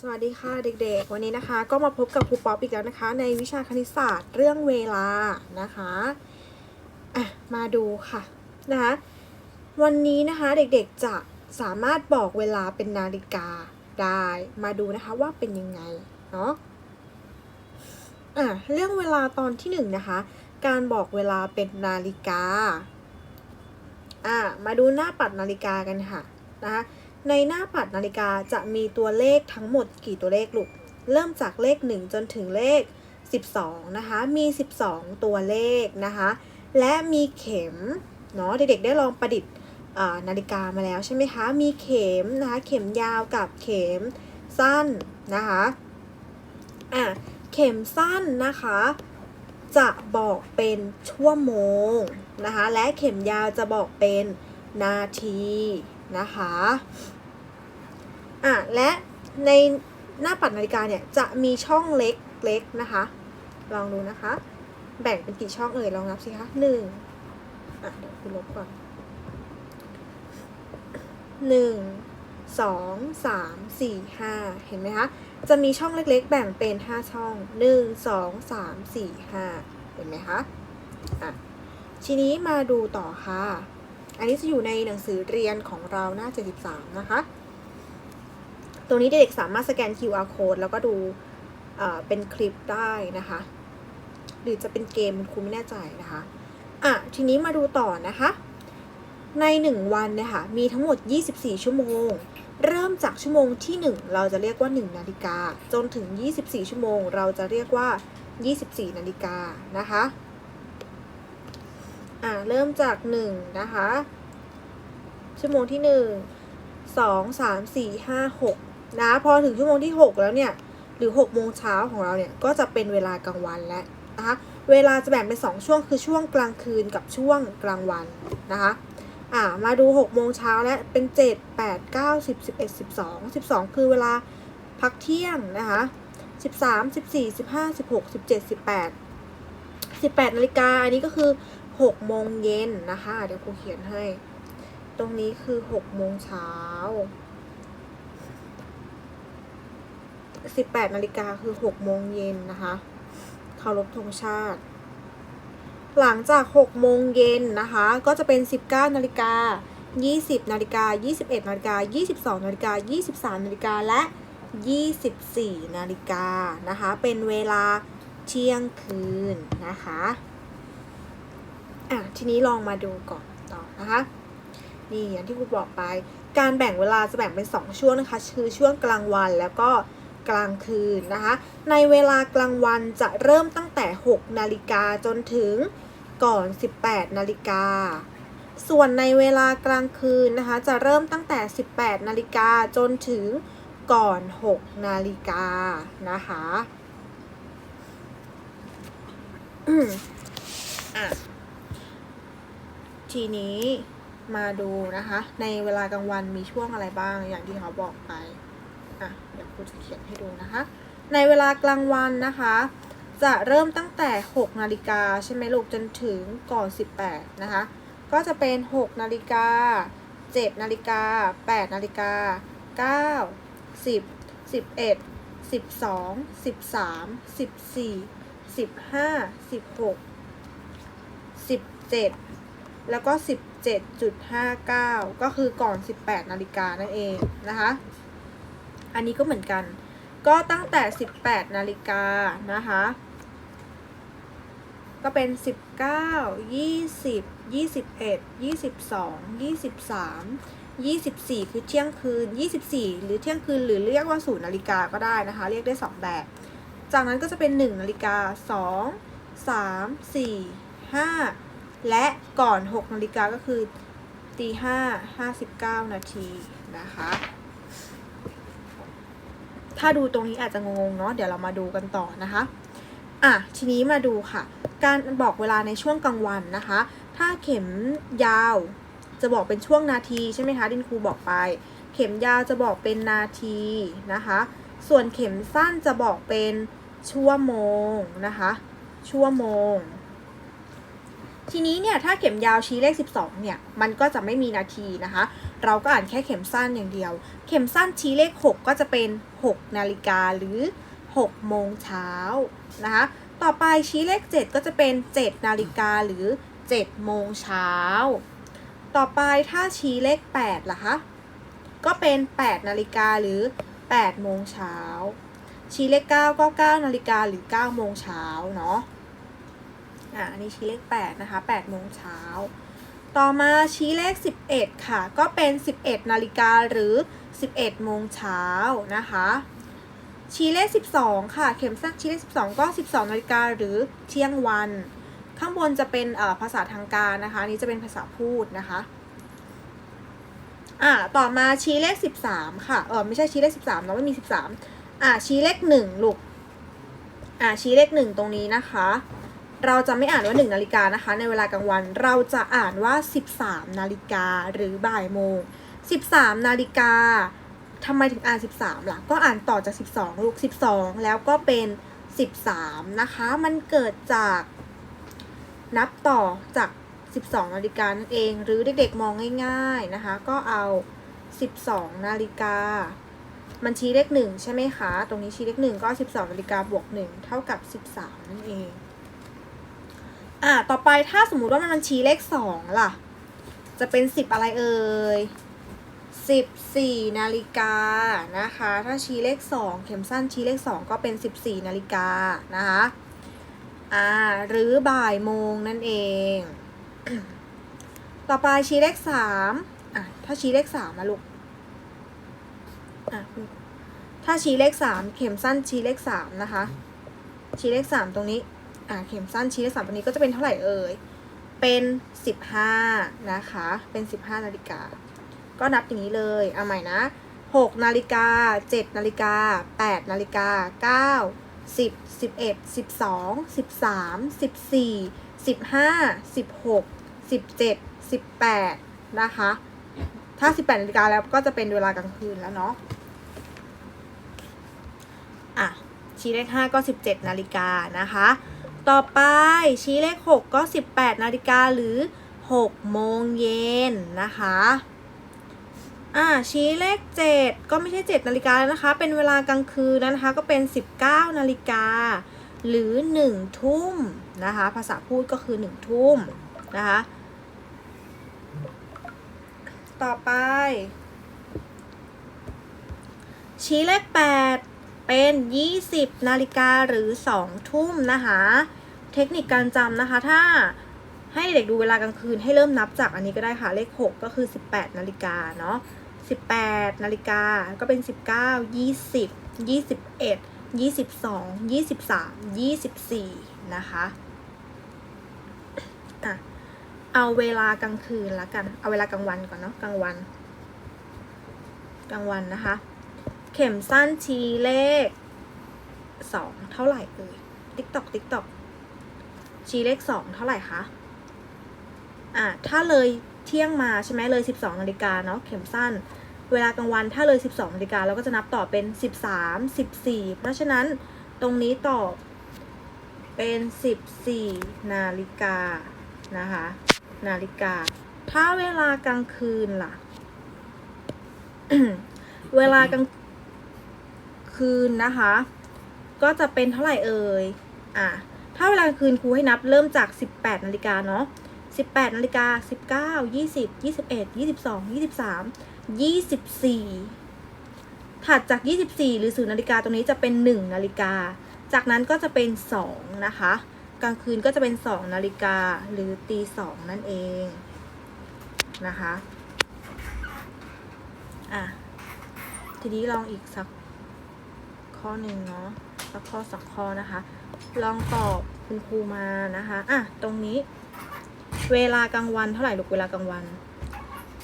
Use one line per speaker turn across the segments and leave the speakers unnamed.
สวัสดีค่ะเด็กๆ วันนี้นะคะ ก็มาพบกับครูป๊อปอีกแล้วนะคะ ในวิชาคณิตศาสตร์เรื่องเวลานะคะอะมาดูค่ะนะคะวันนี้นะคะเด็กๆจะสามารถบอกเวลาเป็นนาฬิกาได้มาดูนะคะว่าเป็นยังไงเนาะอะเรื่องเวลาตอนที่หนึ่งนะคะ การบอกเวลาเป็นนาฬิกาอะมาดูหน้าปัดนาฬิกากันค่ะนะคะ ในหน้าปัดนาฬิกาจะมีตัวเลขทั้งหมดกี่ตัวเลขลูก เริ่มจากเลข 1 จนถึงเลข 12 นะคะ มี 12 ตัวเลขนะคะ และมีเข็ม เนาะ เด็กๆ ได้ลองประดิษฐ์นาฬิกามาแล้วใช่ไหมคะ มีเข็มนะคะ เข็มยาวกับเข็มสั้นนะคะ อะ เข็มสั้นนะคะ จะบอกเป็นชั่วโมงนะคะ และเข็มยาวจะบอกเป็นนาทีนะคะ อะและในหน้าปัดนาฬิกาเนี่ยจะมีช่องเล็กๆนะคะ ลองดูนะคะ แบ่งเป็นกี่ช่องเอ่ยลองนับสิคะหนึ่งอะเดี๋ยวคุณลบก่อนหนึ่งสองสามสี่ห้าเห็นไหมคะ จะมีช่องเล็กๆ แบ่งเป็นห้าช่องหนึ่งสองสามสี่ห้าเห็นไหมคะอะทีนี้มาดูต่อค่ะ อันนี้จะอยู่ในหนังสือเรียนของเราหน้า 73 นะคะ ตรงนี้เด็กๆสามารถสแกน QR code แล้วก็ดูเป็นคลิปได้นะคะ หรือจะเป็นเกมครูไม่แน่ใจนะคะอะทีนี้มาดูต่อนะคะ ใน 1 วันเนี่ยค่ะมีทั้งหมด 24 ชั่วโมง เริ่มจากชั่วโมงที่ 1 เราจะเรียกว่า 1 นาฬิกา จนถึง 24 ชั่วโมง เราจะเรียกว่า 24 นาฬิกานะคะอ่าเริ่มจากหนึ่งนะคะชั่วโมงที่หนึ่งสองสามสี่ห้าหก นะพอถึงชั่วโมงที่หกแล้วเนี่ยหรือหกโมงเช้าของเราเนี่ยก็จะเป็นเวลากลางวันแล้วนะคะเวลาจะแบ่งเป็นสองช่วงคือช่วงกลางคืนกับช่วงกลางวันนะคะอ่ามาดูหกโมงเช้าแล้วเป็นเจ็ดแปดเก้าสิบสิบเอ็ดสิบสองสิบสองคือเวลาพักเที่ยงนะคะสิบสามสิบสี่สิบห้าสิบหกสิบเจ็ดสิบแปดสิบแปดนาฬิกาอันนี้ก็คือหกโมงเย็นนะคะ เดี๋ยวครูเขียนให้ ตรงนี้คือหกโมงเช้า สิบแปดนาฬิกาคือหกโมงเย็นนะคะเคารพธงชาติ หลังจากหกโมงเย็นนะคะ ก็จะเป็นสิบเก้านาฬิกายี่สิบนาฬิกายี่สิบเอ็ดนาฬิกายี่สิบสองนาฬิกายี่สิบสามนาฬิกาและยี่สิบสี่นาฬิกานะคะ เป็นเวลาเที่ยงคืนนะคะอะทีนี้ลองมาดูก่อนต่อนะคะนี่อย่างที่ครูบอกไป การแบ่งเวลาจะแบ่งเป็น 2 ช่วงนะคะ คือช่วงกลางวันแล้วก็ กลางคืนนะคะ ในเวลากลางวันจะเริ่มตั้งแต่ 6 นาฬิกาจนถึงก่อน 18 นาฬิกา ส่วนในเวลากลางคืนนะคะ จะเริ่มตั้งแต่ 18 นาฬิกาจนถึงก่อน 6 นาฬิกานะคะอะทีนี้มาดูนะคะ ในเวลากลางวันมีช่วงอะไรบ้างอย่างที่เขาบอกไป อะเดี๋ยวครูจะเขียนให้ดูนะคะ ในเวลากลางวันนะคะ จะเริ่มตั้งแต่ 6 นาฬิกาใช่ไหมลูกจนถึงก่อน 18 นะคะ ก็จะเป็น 6 นาฬิกา 7 นาฬิกา 8 นาฬิกา 9 10 11 12 13 14 15 16 17 แล้วก็ 17.59 ก็คือก่อน 18 นาฬิกานั่นเองนะคะ อันนี้ก็เหมือนกัน ก็ตั้งแต่ 18 นาฬิกานะคะ ก็เป็น 19 20 21 22 23 24 คือเที่ยงคืน 24 หรือเที่ยงคืน หรือเรียกว่าศูนย์นาฬิกาก็ได้นะคะ เรียกได้ 2 แบบ จากนั้นก็จะเป็น 1 นาฬิกา 2 3 4 5 และก่อน 6 นาฬิกาก็คือตีห้าห้าสิบเก้านาทีนะคะ ถ้าดูตรงนี้อาจจะงงๆเนาะเดี๋ยวเรามาดูกันต่อนะคะอะทีนี้มาดูค่ะ การบอกเวลาในช่วงกลางวันนะคะ ถ้าเข็มยาวจะบอกเป็นช่วงนาทีใช่ไหมคะดินครูบอกไป เข็มยาวจะบอกเป็นนาทีนะคะ ส่วนเข็มสั้นจะบอกเป็นชั่วโมงนะคะ ชั่วโมง ทีนี้เนี่ยถ้าเข็มยาวชี้เลข 12เนี่ยมันก็จะไม่มีนาทีนะคะ เราก็อ่านแค่เข็มสั้นอย่างเดียว เข็มสั้นชี้เลข 6 ก็จะเป็น 6 นาฬิกาหรือ 6 โมงเช้านะคะ ต่อไปชี้เลข 7 ก็จะเป็น 7 นาฬิกาหรือ 7 โมงเช้า ต่อไปถ้าชี้เลข8ล่ะคะ ก็เป็น 8 นาฬิกาหรือ 8 โมงเช้า ชี้เลข 9 ก็ 9 นาฬิกาหรือ 9 โมงเช้าเนาะ อะอันนี้ชี้เลข 8 นะคะ 8 โมงเช้า ต่อมาชี้เลข 11 ค่ะ ก็เป็น 11 นาฬิกาหรือ 11 โมงเช้านะคะ ชี้เลข 12 ค่ะ เข็มสั้นชี้เลข 12 ก็ 12 นาฬิกาหรือเที่ยงวัน ข้างบนจะเป็นภาษาทางการนะคะนนี้จะเป็นภาษาพูดนะคะอ่าต่อมาชี้เลข 13 ค่ะ เออไม่ใช่ชี้เลข 13เนาะไม่มี 13 อ่าชี้เลข 1 ลูก อ่าชี้เลข 1 ตรงนี้นะคะ เราจะไม่อ่านว่า 1 นาฬิกานะคะ ในเวลากลางวันเราจะอ่านว่า 13 นาฬิกาหรือบ่ายโมง 13 นาฬิกาทำไมถึงอ่าน 13ล่ะก็อ่านต่อจาก 12 ลูก 12 แล้วก็เป็น 13 นะคะ มันเกิดจากนับต่อจาก 12 นาฬิกานั่นเอง หรือเด็กๆ มองง่าย ๆนะคะ ก็เอา 12 นาฬิกา มันชี้เลขหนึ่งใช่ไหมคะ ตรงนี้ชี้เลขหนึ่งก็ 12 นาฬิกาบวก 1 เท่ากับ 13 นั่นเอง อ่าต่อไปถ้าสมมุติว่ามันชี้เลข2ล่ะ จะเป็น10อะไรเอ่ย14นาฬิกานะคะ ถ้าชี้เลข2เข็มสั้นชี้เลข2ก็เป็น14นาฬิกานะคะอ่าหรือบ่ายโมงนั่นเอง ต่อไปชี้เลข3อะถ้าชี้เลข3นะลูกอะถ้าชี้เลข3เข็มสั้นชี้เลข3นะคะ ชี้เลข3ตรงนี้ อ่าเข็มสั้นชี้เลข3ตรงนี้ก็จะเป็นเท่าไหร่เอ่ย เป็น 15 นะคะ เป็น 15 นาฬิกา ก็นับอย่างนี้เลย เอาใหม่นะ 6 นาฬิกา 7 นาฬิกา 8 นาฬิกา 9 10 11 12 13 14 15 16 17 18 นะคะ ถ้า 18นาฬิกาแล้วก็จะเป็นเวลากลางคืนแล้วเนาะอะชี้เลข5ก็ 17 นาฬิกานะคะ ต่อไปชี้เลข 6 ก็ 18 นาฬิกาหรือ 6 โมงเย็นนะคะอ่าชี้เลข 7 ก็ไม่ใช่ 7 นาฬิกาแล้วนะคะ เป็นเวลากลางคืนนะคะ ก็เป็น 19 นาฬิกา หรือ 1 ทุ่มนะคะ ภาษาพูดก็คือ 1 ทุ่มนะคะ ต่อไป ชี้เลข 8 เป็น 20 นาฬิกาหรือ 2 ทุ่มนะคะ เทคนิคการจำนะคะ ถ้าให้เด็กดูเวลากลางคืนให้เริ่มนับจากอันนี้ก็ได้ค่ะ เลข 6 ก็คือ 18 นาฬิกาเนาะ18 นาฬิกาก็เป็น 19 20 21 22 23 24 นะคะอะเอาเวลากลางคืนละกัน เอาเวลากลางวันก่อนเนาะกลางวัน กลางวันนะคะ เข็มสั้นชี้เลข2เท่าไหร่เอ่ยติ๊กตอกติ๊กตอกชี้เลข2เท่าไหร่คะอะถ้าเลยเที่ยงมาใช่ไหมเลย 12นาฬิกาเนาะเข็มสั้น เวลากลางวันถ้าเลย 12นาฬิกาเราก็จะนับต่อเป็น 13 14 เพราะฉะนั้นตรงนี้ตอบเป็น 14 นาฬิกานะคะ นาฬิกา ถ้าเวลากลางคืนล่ะ เวลากลาง คืนนะคะ ก็จะเป็นเท่าไหร่เอ่ยอะถ้าเวลากลางคืนครูให้นับเริ่มจาก 18นาฬิกาเนาะ18นาฬิกา19 20 21 22 23 24 ถัดจาก 24 หรือ0นาฬิกาตรงนี้จะเป็น 1 นาฬิกา จากนั้นก็จะเป็น 2 นะคะ กลางคืนก็จะเป็น 2 นาฬิกาหรือตี2นั่นเองนะคะ อะ ทีนี้ลองอีกสัก ข้อหนึ่งเนาะสักข้อสักข้อนะคะ ลองตอบคุณครูมานะคะอะตรงนี้ เวลากลางวันเท่าไหร่ลูกเวลากลางวัน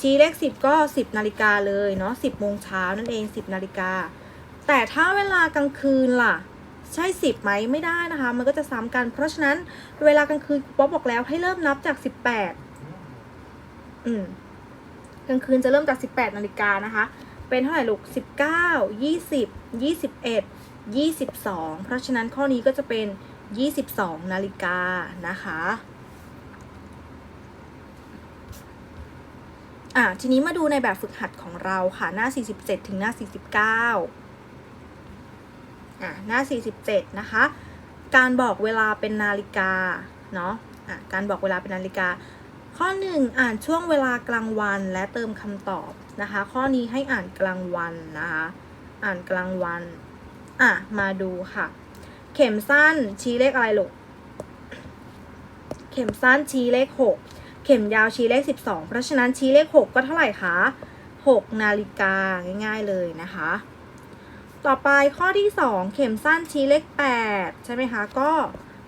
ชี้เลขสิบก็สิบนาฬิกาเลยเนาะสิบโมงเช้านั่นเองสิบนาฬิกาแต่ถ้าเวลากลางคืนล่ะ ใช่สิบไหมไม่ได้นะคะ มันก็จะซ้ำกัน เพราะฉะนั้นเวลากลางคืนป๊อปบอกแล้วให้เริ่มนับจากสิบแปดอืมกลางคืนจะเริ่มจากสิบแปดนาฬิกานะคะ เป็นเท่าไหร่ลูกสิบเก้ายี่สิบยี่สิบเพราะฉะนั้นข้อนี้ก็จะเป็นยี่สิบสองนาฬิกานะคะอะทีนี้มาดูในแบบฝึกหัดของเราค่ะ หน้า 47 ถึงหน้า 49อะหน้า 47 นะคะ การบอกเวลาเป็นนาฬิกา เนาะอะการบอกเวลาเป็นนาฬิกา ข้อ 1 อ่านช่วงเวลากลางวันและเติมคำตอบนะคะ ข้อนี้ให้อ่านกลางวันนะคะ อ่านกลางวัน อะ มาดูค่ะ เข็มสั้นชี้เลขอะไรลูก เข็มสั้นชี้เลข 6 เข็มยาวชี้เลข 12 เพราะฉะนั้นชี้เลข 6 ก็เท่าไหร่คะ 6 นาฬิกาง่ายๆเลยนะคะ ต่อไปข้อที่ 2 เข็มสั้นชี้เลข 8 ใช่ไหมคะ ก็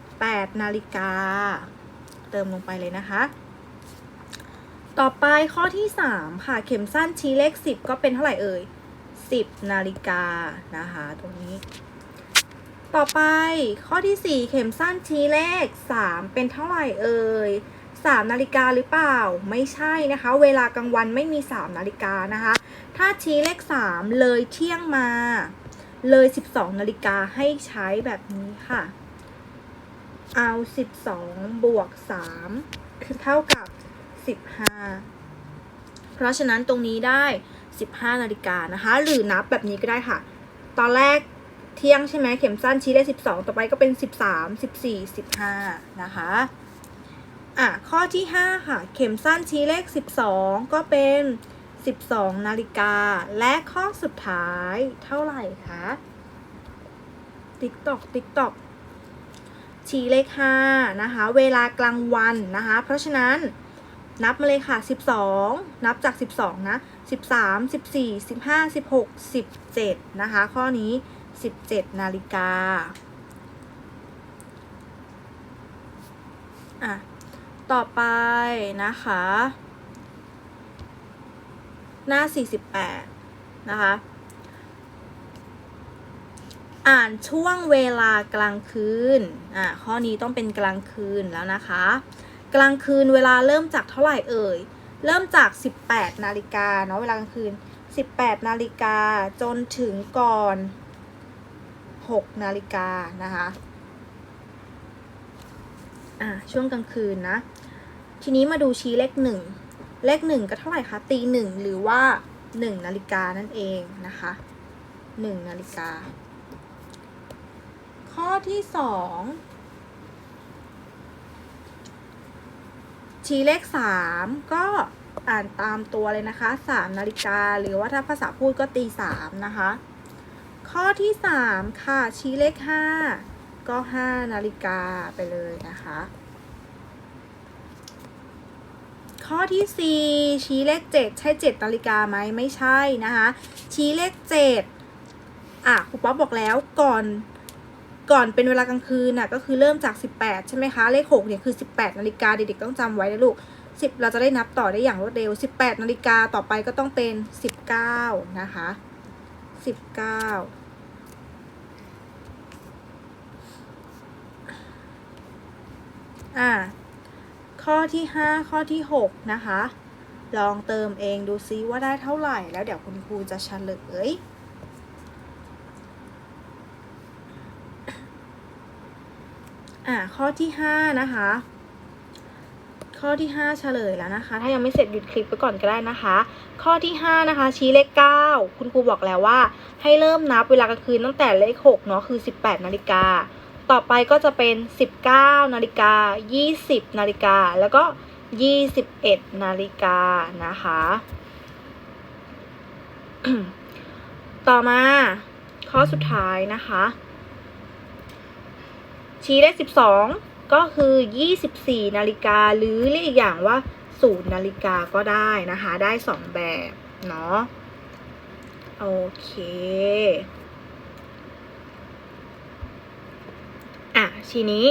8 นาฬิกา เติมลงไปเลยนะคะ ต่อไปข้อที่ 3 ค่ะ เข็มสั้นชี้เลข 10 ก็เป็นเท่าไหร่เอ่ย 10 นาฬิกานะคะ ตรงนี้ ต่อไปข้อที่ 4 เข็มสั้นชี้เลข 3 เป็นเท่าไหร่เอ่ย3นาฬิกาหรือเปล่า ไม่ใช่นะคะ เวลากลางวันไม่มี 3 นาฬิกานะคะ ถ้าชี้เลข 3 เลยเที่ยงมา เลย 12 นาฬิกาให้ใช้แบบนี้ค่ะ เอา 12 บวก 3 เท่ากับ 15 เพราะฉะนั้นตรงนี้ได้ 15 นาฬิกานะคะ หรือนับแบบนี้ก็ได้ค่ะ ตอนแรกเที่ยงใช่ไหมเข็มสั้นชี้ได้ 12 ต่อไปก็เป็น 13 14 15 นะคะอะข้อที่ 5 ค่ะ เข็มสั้นชี้เลข 12 ก็เป็น 12 นาฬิกา และข้อสุดท้ายเท่าไหร่คะติ๊กตอกติ๊กตอกชี้เลข 5 นะคะ เวลากลางวันนะคะ เพราะฉะนั้น นับมาเลยค่ะ 12 นับจาก 12 นะ 13 14 15 16 17 นะคะ ข้อนี้ 17 นาฬิกา อะ ต่อไปนะคะ หน้า 48 นะคะ อ่านช่วงเวลากลางคืน อะ ข้อนี้ต้องเป็นกลางคืนแล้วนะคะ กลางคืนเวลาเริ่มจากเท่าไหร่เอ่ย เริ่มจาก 18 นาฬิกาเนาะเวลากลางคืน 18 นาฬิกาจนถึงก่อน 6 นาฬิกานะคะอะช่วงกลางคืนนะ ทีนี้มาดูชี้เลขหนึ่งเลขหนึ่งก็เท่าไหร่คะตีหนึ่งหรือว่าหนึ่งนาฬิกานั่นเองนะคะหนึ่งนาฬิกา ข้อที่สอง ชี้เลขสามก็อ่านตามตัวเลยนะคะสามนาฬิกา หรือว่าถ้าภาษาพูดก็ตีสามนะคะ ข้อที่สามค่ะ ชี้เลขห้าก็ห้านาฬิกาไปเลยนะคะ ข้อที่สี่ชี้เลขเจ็ดใช่เจ็ดนาฬิกาไหมไม่ใช่นะคะ ชี้เลขเจ็ดอะครูป๊อปบอกแล้วก่อน ก่อนเป็นเวลากลางคืนน่ะก็คือเริ่มจาก 18 ใช่ไหมคะ เลข6เนี่ยคือ 18 นาฬิกาเด็กๆต้องจำไว้นะลูก 10 เราจะได้นับต่อได้อย่างรวดเร็ว 18 นาฬิกาต่อไปก็ต้องเป็น 19 นะคะ 19อ่า ข้อที่ 5 ข้อที่ 6 นะคะ ลองเติมเองดูซิว่าได้เท่าไหร่ แล้วเดี๋ยวคุณครูจะเฉลย อ่าข้อที่ห้านะคะ ข้อที่ห้าเฉลยแล้วนะคะ ถ้ายังไม่เสร็จหยุดคลิปไปก่อนก็ได้นะคะ ข้อที่ห้านะคะ ชี้เลขเก้าคุณครูบอกแล้วว่า ให้เริ่มนับเวลากลางคืนตั้งแต่เลขหกเนาะคือสิบแปดนาฬิกาต่อไปก็จะเป็นสิบเก้านาฬิกายี่สิบนาฬิกา แล้วก็ยี่สิบเอ็ดนาฬิกานะคะ ต่อมาข้อสุดท้ายนะคะ ชี้เลข12 ก็คือ 24 นาฬิกาหรือเรียกอีกอย่างว่า0นาฬิกาก็ได้นะคะ ได้ 2 แบบเนาะโอเคอะทีนี้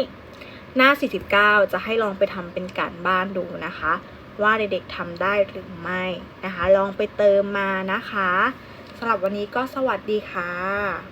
หน้า 49 จะให้ลองไปทำเป็นการบ้านดูนะคะ ว่าเด็กๆทำได้หรือไม่นะคะ ลองไปเติมมานะคะสำหรับวันนี้ก็สวัสดีค่ะ